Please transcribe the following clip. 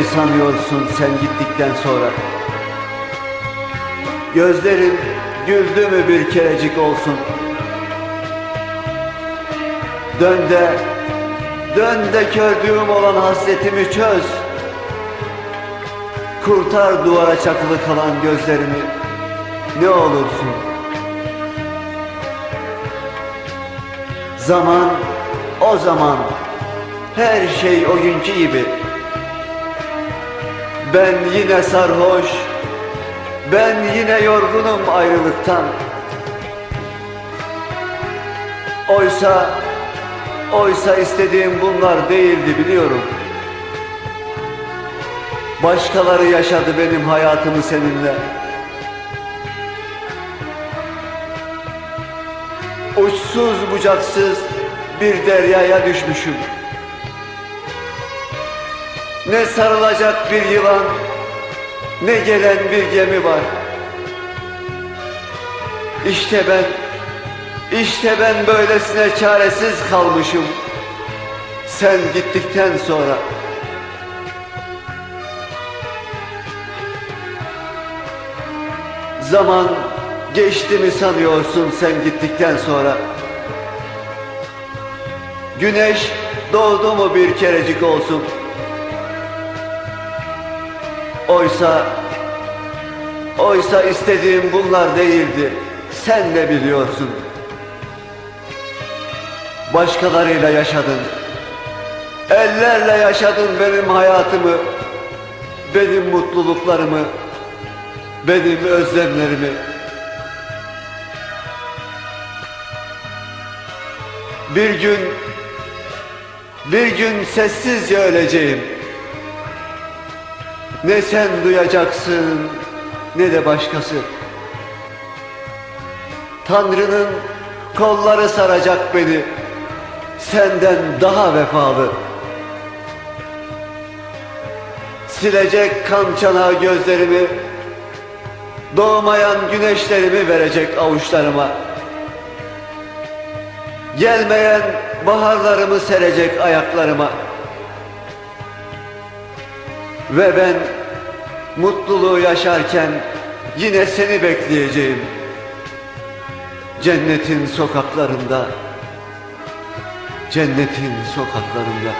mi sanıyorsun sen gittikten sonra? Gözlerin güldü mü bir kerecik olsun? Dön de, dön de kördüğüm olan hasretimi çöz. Kurtar duvara çakılı kalan gözlerimi, ne olursun. Zaman, o zaman, her şey o günkü gibi. Ben yine sarhoş, ben yine yorgunum ayrılıktan. Oysa, oysa istediğim bunlar değildi biliyorum. Başkaları yaşadı benim hayatımı seninle. Uçsuz bucaksız bir deryaya düşmüşüm. Ne sarılacak bir yılan, ne gelen bir gemi var. İşte ben, işte ben böylesine çaresiz kalmışım. Sen gittikten sonra. Zaman geçti mi sanıyorsun sen gittikten sonra? Güneş doğdu mu bir kerecik olsun? Oysa, oysa istediğim bunlar değildi. Sen de biliyorsun. Başkalarıyla yaşadın. Ellerle yaşadın benim hayatımı, benim mutluluklarımı, benim özlemlerimi. Bir gün, bir gün sessizce öleceğim. Ne sen duyacaksın ne de başkası. Tanrı'nın kolları saracak beni senden daha vefalı. Silecek kan çanağı gözlerimi, doğmayan güneşlerimi verecek avuçlarıma. Gelmeyen baharlarımı serecek ayaklarıma. Ve ben mutluluğu yaşarken yine seni bekleyeceğim. Cennetin sokaklarında, cennetin sokaklarında.